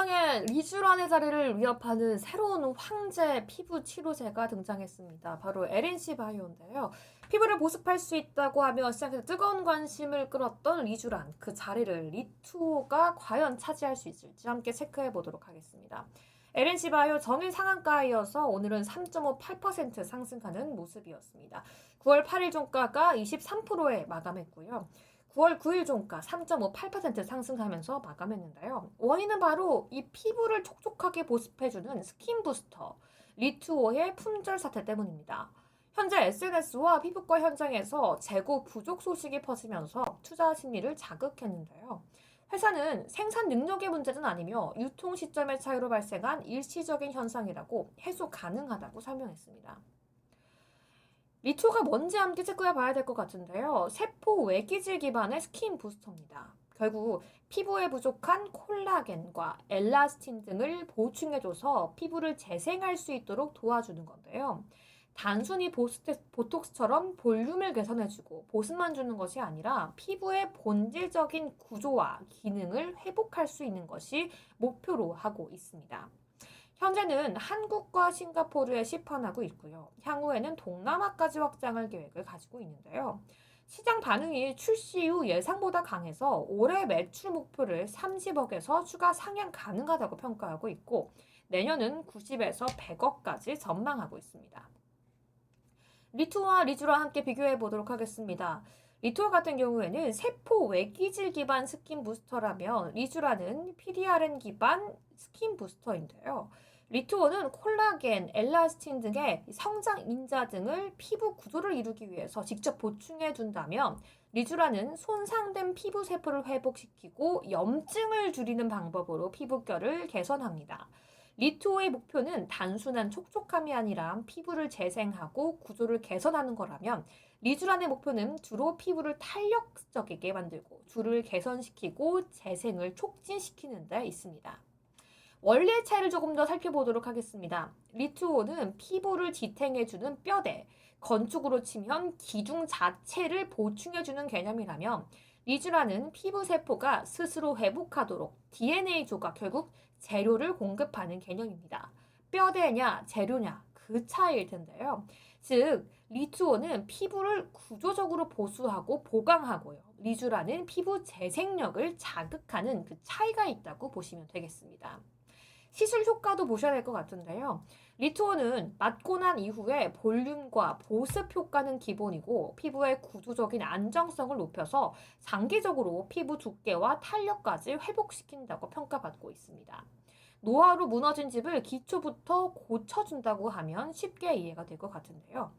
시장에 리쥬란의 자리를 위협하는 새로운 황제 피부 치료제가 등장했습니다. 바로 LNC 바이오인데요. 피부를 보습할 수 있다고 하며 시장에서 뜨거운 관심을 끌었던 리쥬란 그 자리를 리투오가 과연 차지할 수 있을지 함께 체크해 보도록 하겠습니다. LNC 바이오 전일 상한가이어서 오늘은 3.58% 상승하는 모습이었습니다. 9월 8일 종가가 23%에 마감했고요. 9월 9일 종가 3.58% 상승하면서 마감했는데요. 원인은 바로 이 피부를 촉촉하게 보습해주는 스킨 부스터 리투오의 품절 사태 때문입니다. 현재 SNS와 피부과 현장에서 재고 부족 소식이 퍼지면서 투자 심리를 자극했는데요. 회사는 생산 능력의 문제는 아니며 유통 시점의 차이로 발생한 일시적인 현상이라고 해소 가능하다고 설명했습니다. 리투가 뭔지 함께 체크해 봐야 될 것 같은데요. 세포 외기질 기반의 스킨 부스터입니다. 결국 피부에 부족한 콜라겐과 엘라스틴 등을 보충해줘서 피부를 재생할 수 있도록 도와주는 건데요. 단순히 보톡스처럼 볼륨을 개선해주고 보습만 주는 것이 아니라 피부의 본질적인 구조와 기능을 회복할 수 있는 것이 목표로 하고 있습니다. 현재는 한국과 싱가포르에 시판하고 있고요. 향후에는 동남아까지 확장할 계획을 가지고 있는데요. 시장 반응이 출시 후 예상보다 강해서 올해 매출 목표를 30억에서 추가 상향 가능하다고 평가하고 있고 내년은 90에서 100억까지 전망하고 있습니다. 리투와 리주와 함께 비교해 보도록 하겠습니다. 리투어 같은 경우에는 세포 외기질 기반 스킨 부스터라면 리주라는 PDRN 기반 스킨 부스터인데요. 리투어는 콜라겐, 엘라스틴 등의 성장 인자 등을 피부 구조를 이루기 위해서 직접 보충해 준다면 리주라는 손상된 피부 세포를 회복시키고 염증을 줄이는 방법으로 피부결을 개선합니다. 리투오의 목표는 단순한 촉촉함이 아니라 피부를 재생하고 구조를 개선하는 거라면 리쥬란의 목표는 주로 피부를 탄력적이게 만들고 줄을 개선시키고 재생을 촉진시키는 데 있습니다. 원리의 차이를 조금 더 살펴보도록 하겠습니다. 리투오는 피부를 지탱해주는 뼈대, 건축으로 치면 기둥 자체를 보충해주는 개념이라면 리쥬라는 피부 세포가 스스로 회복하도록 DNA 조각 결국 재료를 공급하는 개념입니다. 뼈대냐 재료냐 그 차이일 텐데요. 즉 리투오는 피부를 구조적으로 보수하고 보강하고요. 리주라는 피부 재생력을 자극하는 그 차이가 있다고 보시면 되겠습니다. 시술 효과도 보셔야 될 것 같은데요. 리투어는 맞고 난 이후에 볼륨과 보습 효과는 기본이고 피부의 구조적인 안정성을 높여서 장기적으로 피부 두께와 탄력까지 회복시킨다고 평가받고 있습니다. 노화로 무너진 집을 기초부터 고쳐준다고 하면 쉽게 이해가 될 것 같은데요.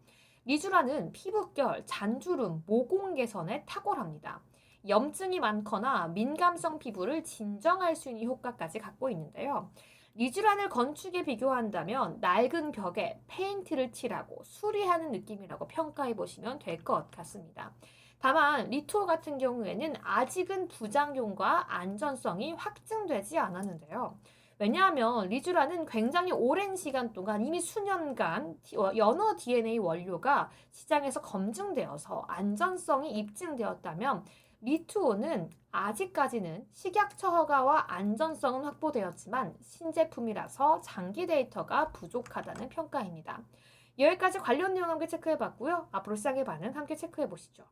리주라는 피부결, 잔주름, 모공 개선에 탁월합니다. 염증이 많거나 민감성 피부를 진정할 수 있는 효과까지 갖고 있는데요. 리쥬란을 건축에 비교한다면 낡은 벽에 페인트를 칠하고 수리하는 느낌이라고 평가해 보시면 될 것 같습니다. 다만 리투어 같은 경우에는 아직은 부작용과 안전성이 확증되지 않았는데요. 왜냐하면 리쥬란은 굉장히 오랜 시간 동안 이미 수년간 어, 연어 DNA 원료가 시장에서 검증되어서 안전성이 입증되었다면 리투오는 아직까지는 식약처 허가와 안전성은 확보되었지만 신제품이라서 장기 데이터가 부족하다는 평가입니다. 여기까지 관련 내용 함께 체크해 봤고요. 앞으로 시장의 반응 함께 체크해 보시죠.